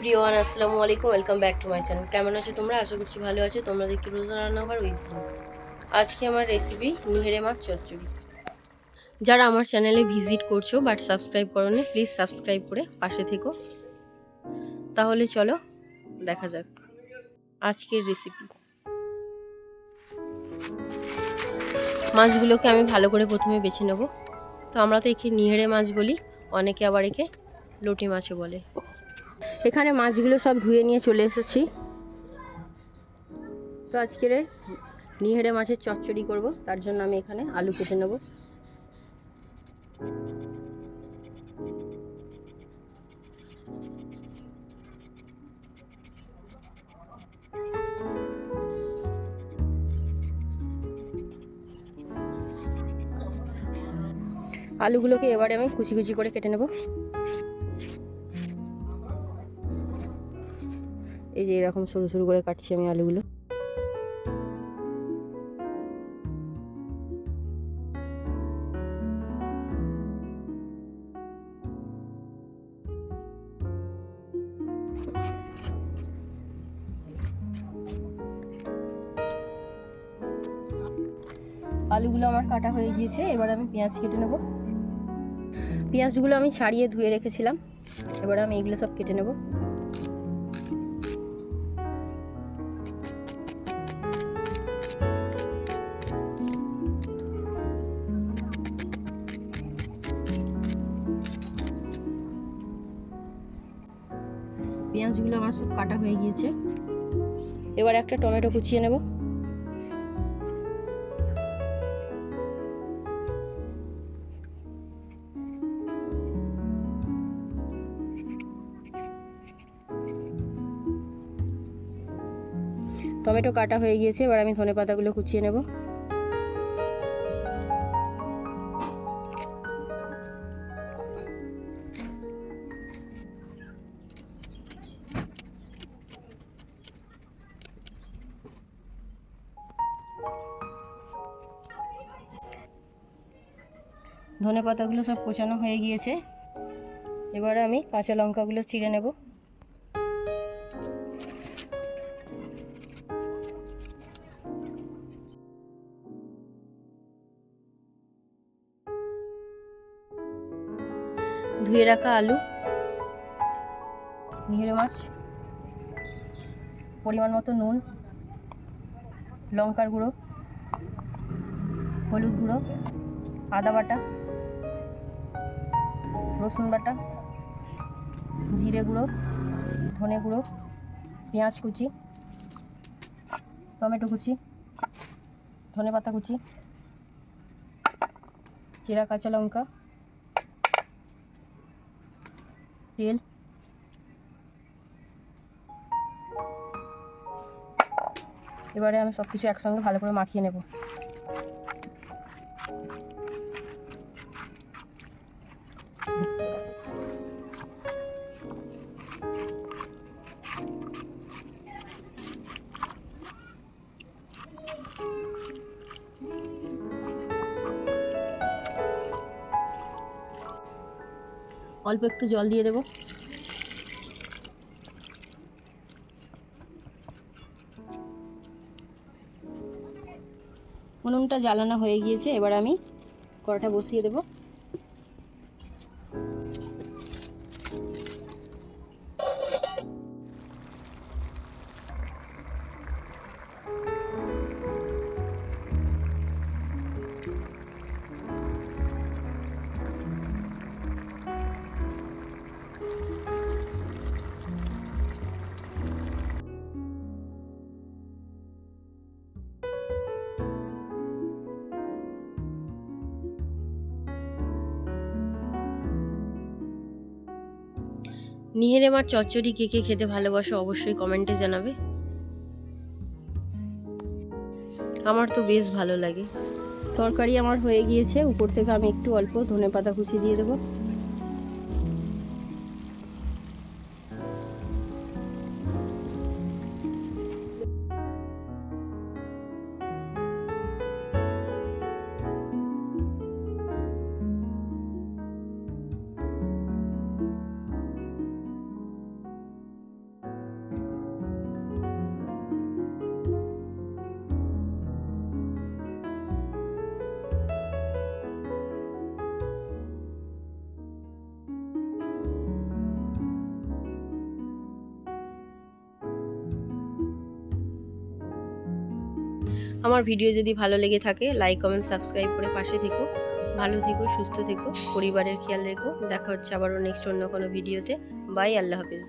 আসসালামু আলাইকুম, welcome back to my channel. কেমন আছো তোমরা? আশা করছি ভালো আছো। তোমরা দেখতে রোজা রান্নাঘর উইথ ব্লু। আজকে আমার রেসিপি নিহেরে মাছ চচ্চড়ি। যারা আমার চ্যানেলে ভিজিট করছ বাট সাবস্ক্রাইব করোনি প্লিজ সাবস্ক্রাইব করে পাশে থেকো। তাহলে চলো, দেখা যাক আজকের রেসিপি মাছগুলোকে আমি ভালো করে প্রথমে বেছে নেব। তো আমরা তো একে নিহেরে মাছ বলি, অনেকে আবার একে লটি মাছও বলে। এখানে মাছগুলো সব ধুয়ে নিয়ে চলে এসেছি। তো আজকের নিহেরে মাছের চচ্চড়ি করব, তার জন্য আমি এখানে আলু কেটে নেব। আলুগুলোকে এবারে আমি কুচি কুচি করে কেটে নেব। এই যে এরকম সরু সরু করে কাটছি আমি আলুগুলো। আলুগুলো আমার কাটা হয়ে গিয়েছে, এবার আমি পেঁয়াজ কেটে নেব। পেঁয়াজগুলো আমি ছাড়িয়ে ধুয়ে রেখেছিলাম, এবার আমি এগুলো সব কেটে নেব। পেঁয়াজগুলো আমার সব কাটা হয়ে গিয়েছে। এবার একটা টমেটো কুচিয়ে নেব। টমেটো কাটা হয়ে গিয়েছে, এবার আমি ধনে পাতাগুলো কুচিয়ে নেব। ধনে পাতাগুলো সব কোচানো হয়ে গিয়েছে। এবারে আমি কাঁচা লঙ্কাগুলো চিড়ে নেব। ধুয়ে রাখা আলু নিহেরে মাছ, পরিমাণ মতো নুন, লঙ্কার গুঁড়ো, হলুদ গুঁড়ো, আদা বাটা রসুন বাটা, জিরে গুঁড়ো, ধনে গুঁড়ো, পেঁয়াজ কুচি, টমেটো কুচি, ধনে পাতা কুচি, চেরা কাঁচা লঙ্কা, তেল, এবারে আমি সব কিছু একসঙ্গে ভালো করে মাখিয়ে নেব। অল্প একটু জল দিয়ে দেব। উনুনটা জ্বালানো হয়ে গিয়েছে এবার আমি কড়াটা বসিয়ে দেবো। নিহেরে আমার চচ্চড়ি কে কে খেতে ভালোবাসো অবশ্যই কমেন্টে জানাবে। আমার তো বেশ ভালো লাগে। তরকারি আমার হয়ে গিয়েছে, উপর থেকে আমি একটু অল্প ধনে পাতা কুচি দিয়ে দেবো। আমার ভিডিও যদি ভালো লেগে থাকে লাইক কমেন্ট সাবস্ক্রাইব করে পাশে থেকো। ভালো থেকো, সুস্থ থেকো, পরিবারের খেয়াল রেখো। দেখা হচ্ছে আবারও নেক্সট অন্য কোনো ভিডিওতে বাই আল্লাহ হাফিজ।